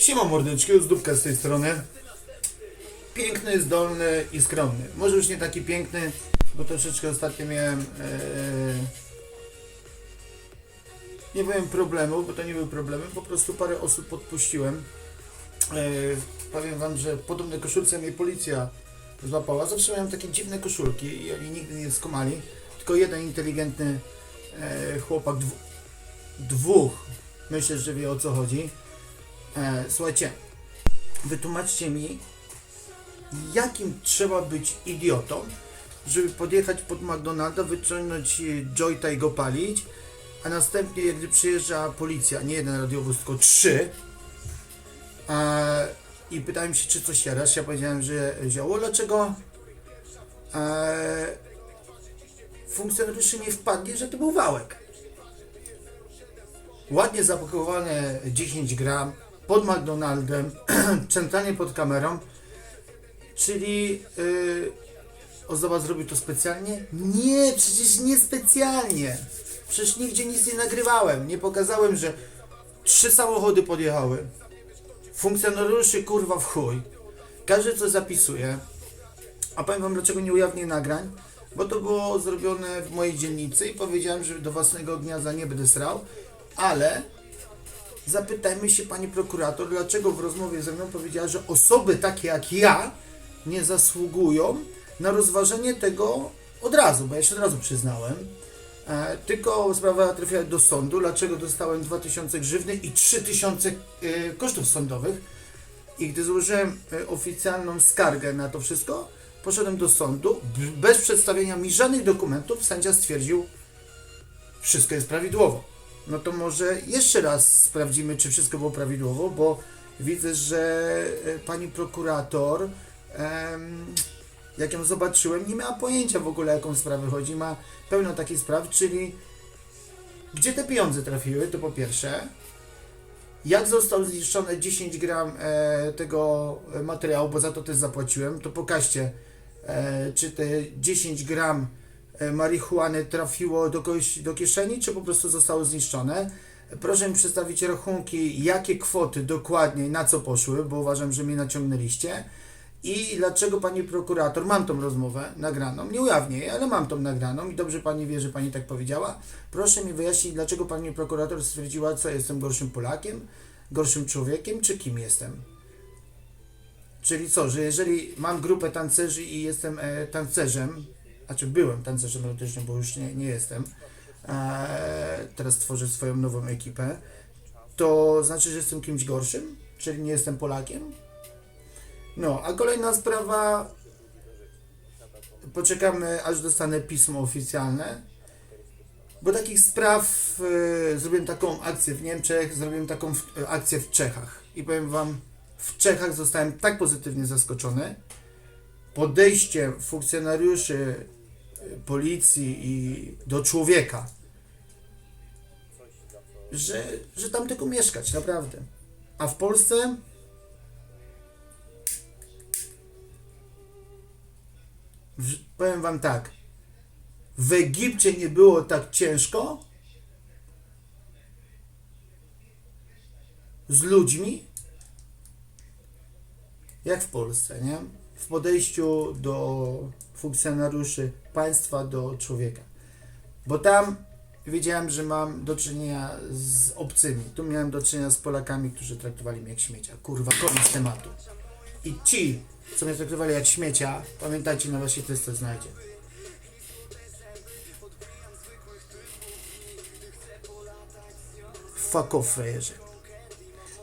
Siema mordeczki, zdówka z tej strony. Piękny, zdolny i skromny. Może już nie taki piękny, bo troszeczkę ostatnio miałem... e, nie powiem problemów, bo to nie były problemy, po prostu parę osób podpuściłem. E, powiem wam, że w podobnej koszulce mnie policja złapała. Zawsze miałem takie dziwne koszulki i oni nigdy nie skomali. Tylko jeden inteligentny e, chłopak, dwu, dwóch, myślę, że wie o co chodzi. E, słuchajcie, wytłumaczcie mi, jakim trzeba być idiotą, żeby podjechać pod McDonalda, wyciągnąć e, jointa i go palić, a następnie, gdy przyjeżdża policja, nie jeden radiowóz, tylko trzy, e, i pytałem się, czy coś jarasz, ja powiedziałem, że zioło, dlaczego e, funkcjonariusze nie wpadli, że to był wałek. Ładnie zapakowane 10 gram pod McDonaldem, centralnie pod kamerą, czyli yy, Ozdoba zrobił to specjalnie? Nie, przecież nie specjalnie. Przecież nigdzie nic nie nagrywałem, nie pokazałem, że trzy samochody podjechały. Funkcjonariuszy kurwa w chuj. Każdy coś zapisuje. A powiem wam dlaczego nie ujawnię nagrań? Bo to było zrobione w mojej dzielnicy i powiedziałem, że do własnego gniazda nie będę srał, ale zapytajmy się pani prokurator, dlaczego w rozmowie ze mną powiedziała, że osoby takie jak ja nie zasługują na rozważenie tego od razu, bo ja się od razu przyznałem. E, tylko sprawa trafiła do sądu, dlaczego dostałem 2000 grzywny i 3000 e, kosztów sądowych. I gdy złożyłem e, oficjalną skargę na to wszystko, poszedłem do sądu, bez przedstawienia mi żadnych dokumentów, sędzia stwierdził, wszystko jest prawidłowo. No to może jeszcze raz sprawdzimy, czy wszystko było prawidłowo, bo widzę, że e, pani prokurator, jak ją zobaczyłem, nie miała pojęcia w ogóle, jaką sprawę chodzi. Ma pełno takich spraw, czyli gdzie te pieniądze trafiły, to po pierwsze. Jak został zniszczone 10 gram e, tego materiału, bo za to też zapłaciłem, to pokażcie, e, czy te 10 gram marihuany trafiło do kogoś do kieszeni, czy po prostu zostało zniszczone. Proszę mi przedstawić rachunki, jakie kwoty dokładnie, na co poszły, bo uważam, że mnie naciągnęliście. I dlaczego pani prokurator, mam tą rozmowę nagraną, nie ujawnię jej, ale mam tą nagraną i dobrze pani wie, że pani tak powiedziała. Proszę mi wyjaśnić, dlaczego pani prokurator stwierdziła, co jestem gorszym Polakiem, gorszym człowiekiem, czy kim jestem. Czyli co, że jeżeli mam grupę tancerzy i jestem e, tancerzem, znaczy byłem tancerzem erotycznym, bo już nie, nie jestem, e, teraz tworzę swoją nową ekipę, to znaczy, że jestem kimś gorszym? Czyli nie jestem Polakiem? No, a kolejna sprawa. Poczekamy, aż dostanę pismo oficjalne. Bo takich spraw y, zrobiłem taką akcję w Niemczech, zrobiłem taką w, y, akcję w Czechach. I powiem Wam, w Czechach zostałem tak pozytywnie zaskoczony. Podejściem funkcjonariuszy policji i do człowieka, że, że tam tylko mieszkać, naprawdę. A w Polsce w, powiem wam tak, w Egipcie nie było tak ciężko z ludźmi, jak w Polsce, nie? W podejściu do funkcjonariuszy państwa, do człowieka. Bo tam wiedziałem, że mam do czynienia z obcymi. Tu miałem do czynienia z Polakami, którzy traktowali mnie jak śmiecia. Kurwa, koniec tematu. I ci, co mnie traktowali jak śmiecia, pamiętajcie, na waszej testach znajdzie. Fuck off, frajerzy.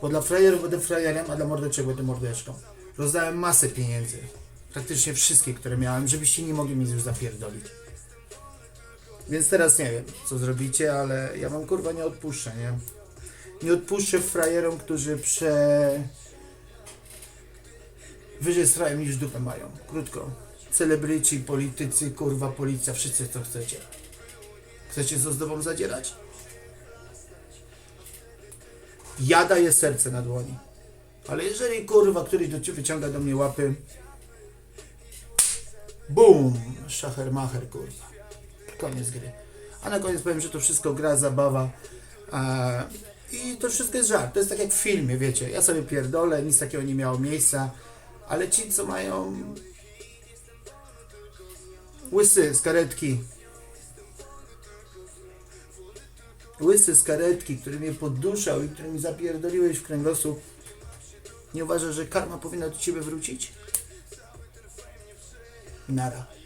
Bo dla frajerów będę frajerem, a dla mordeczek będę mordeczką. Rozdałem masę pieniędzy. Praktycznie wszystkie, które miałem, żebyście nie mogli mi już zapierdolić. Więc teraz nie wiem, co zrobicie, ale ja wam kurwa nie odpuszczę, nie? Nie odpuszczę frajerom, którzy prze wyżej strają niż dupę mają. Krótko. Celebryci, politycy, kurwa, policja, wszyscy co chcecie. Chcecie z ozdobą zadzierać? Ja daję serce na dłoni. Ale jeżeli kurwa któryś do ciebie wyciąga do mnie łapy, bum, szachermacher kurwa. Koniec gry. A na koniec powiem, że to wszystko gra, zabawa. I to wszystko jest żart. To jest tak jak w filmie, wiecie. Ja sobie pierdolę, nic takiego nie miało miejsca. Ale ci, co mają łysy z karetki, łysy z karetki, który mnie podduszał i który mi zapierdoliłeś w kręgosłup, nie uważasz, że karma powinna do ciebie wrócić? Nara.